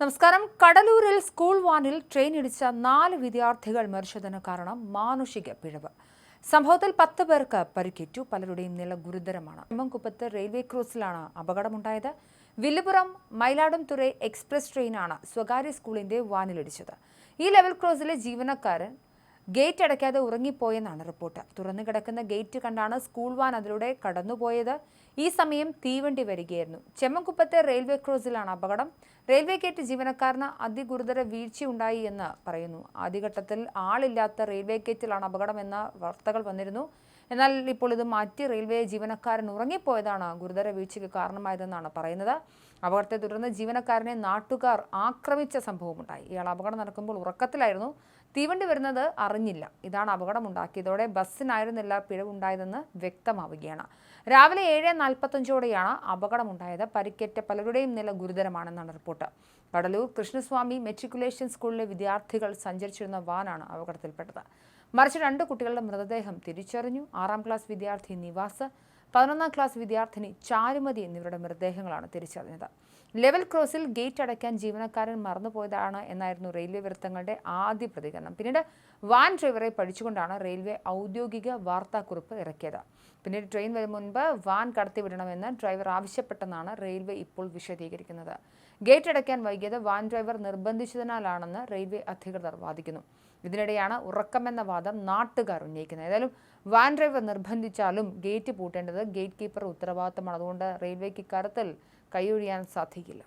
നമസ്കാരം. കടലൂരിൽ സ്കൂൾ വാനിൽ ട്രെയിൻ ഇടിച്ച നാല് വിദ്യാർത്ഥികൾ മരിച്ചതിന് കാരണം മാനുഷിക പിഴവ്. സംഭവത്തിൽ പത്ത് പേർക്ക് പരിക്കേറ്റു. പലരുടെയും നില ഗുരുതരമാണ്. കുപ്പത്ത് റെയിൽവേ ക്രോസിലാണ് അപകടമുണ്ടായത്. വില്ലുപുറം മയിലാടുംതുറൈ എക്സ്പ്രസ് ട്രെയിനാണ് സ്വകാര്യ സ്കൂളിന്റെ വാനിലിടിച്ചത് ഈ ലെവൽ ക്രോസിലെ ജീവനക്കാരൻ ഗേറ്റ് അടയ്ക്കാതെ ഉറങ്ങിപ്പോയെന്നാണ് റിപ്പോർട്ട്. തുറന്നു കിടക്കുന്ന ഗേറ്റ് കണ്ടാണ് സ്കൂൾ വാൻ അതിലൂടെ കടന്നുപോയത്. ഈ സമയം തീവണ്ടി വരികയായിരുന്നു. ചെമ്മൻകുപ്പത്തെ റെയിൽവേ ക്രോസിലാണ് അപകടം. റെയിൽവേ ഗേറ്റ് ജീവനക്കാരന് അതിഗുരുതര വീഴ്ചയുണ്ടായി എന്ന് പറയുന്നു. ആദ്യഘട്ടത്തിൽ ആളില്ലാത്ത റെയിൽവേ ഗേറ്റിലാണ് അപകടമെന്ന വാർത്തകൾ വന്നിരുന്നു. എന്നാൽ ഇപ്പോൾ ഇത് മാറ്റി റെയിൽവേ ജീവനക്കാരൻ ഉറങ്ങിപ്പോയതാണ് ഗുരുതര വീഴ്ചയ്ക്ക് കാരണമായതെന്നാണ് പറയുന്നത്. അപകടത്തെ തുടർന്ന് ജീവനക്കാരനെ നാട്ടുകാർ ആക്രമിച്ച സംഭവമുണ്ടായി. ഇയാൾ അപകടം നടക്കുമ്പോൾ ഉറക്കത്തിലായിരുന്നു. തീവണ്ടി വരുന്നത് അറിഞ്ഞില്ല. ഇതാണ് അപകടമുണ്ടാക്കിയതോടെ ബസ്സിനായിരുന്നില്ല പിഴവുണ്ടായതെന്ന് വ്യക്തമാവുകയാണ്. രാവിലെ ഏഴ് നാൽപ്പത്തഞ്ചോടെയാണ് അപകടമുണ്ടായത്. പരിക്കേറ്റ പലരുടെയും നില ഗുരുതരമാണെന്നാണ് റിപ്പോർട്ട്. കടലൂർ കൃഷ്ണസ്വാമി മെട്രിക്കുലേഷൻ സ്കൂളിലെ വിദ്യാർത്ഥികൾ സഞ്ചരിച്ചിരുന്ന വാനാണ് അപകടത്തിൽപ്പെട്ടത്. മറിച്ച് രണ്ട് കുട്ടികളുടെ മൃതദേഹം തിരിച്ചറിഞ്ഞു. ആറാം ക്ലാസ് വിദ്യാർത്ഥി നിവാസ് പതിനൊന്നാം ക്ലാസ് വിദ്യാർത്ഥിനി ചാരുമതി എന്നിവരുടെ മൃതദേഹങ്ങളാണ് തിരിച്ചറിഞ്ഞത്. ലെവൽ ക്രോസിൽ ഗേറ്റ് അടയ്ക്കാൻ ജീവനക്കാരൻ മറന്നുപോയതാണ് എന്നായിരുന്നു റെയിൽവേ വൃത്തങ്ങളുടെ ആദ്യ പ്രതികരണം. പിന്നീട് വാൻ ഡ്രൈവറെ പഠിച്ചുകൊണ്ടാണ് റെയിൽവേ ഔദ്യോഗിക വാർത്താക്കുറിപ്പ് ഇറക്കിയത്. പിന്നീട് ട്രെയിൻ വരും മുൻപ് വാൻ കടത്തിവിടണമെന്ന് ഡ്രൈവർ ആവശ്യപ്പെട്ടെന്നാണ് റെയിൽവേ ഇപ്പോൾ വിശദീകരിക്കുന്നത്. ഗേറ്റ് അടയ്ക്കാൻ വൈകിയത് വാൻ ഡ്രൈവർ നിർബന്ധിച്ചതിനാലാണെന്ന് റെയിൽവേ അധികൃതർ വാദിക്കുന്നു. ഇതിനിടെയാണ് ഉറക്കമെന്ന വാദം നാട്ടുകാർ ഉന്നയിക്കുന്നത്. ഏതായാലും വാൻ ഡ്രൈവർ നിർബന്ധിച്ചാലും ഗേറ്റ് പൂട്ടേണ്ടത് ഗേറ്റ് കീപ്പർ ഉത്തരവാദിത്തമാണ്. അതുകൊണ്ട് റെയിൽവേക്ക് ഇക്കാര്യത്തിൽ കൈയൊഴിയാൻ സാധിക്കില്ല.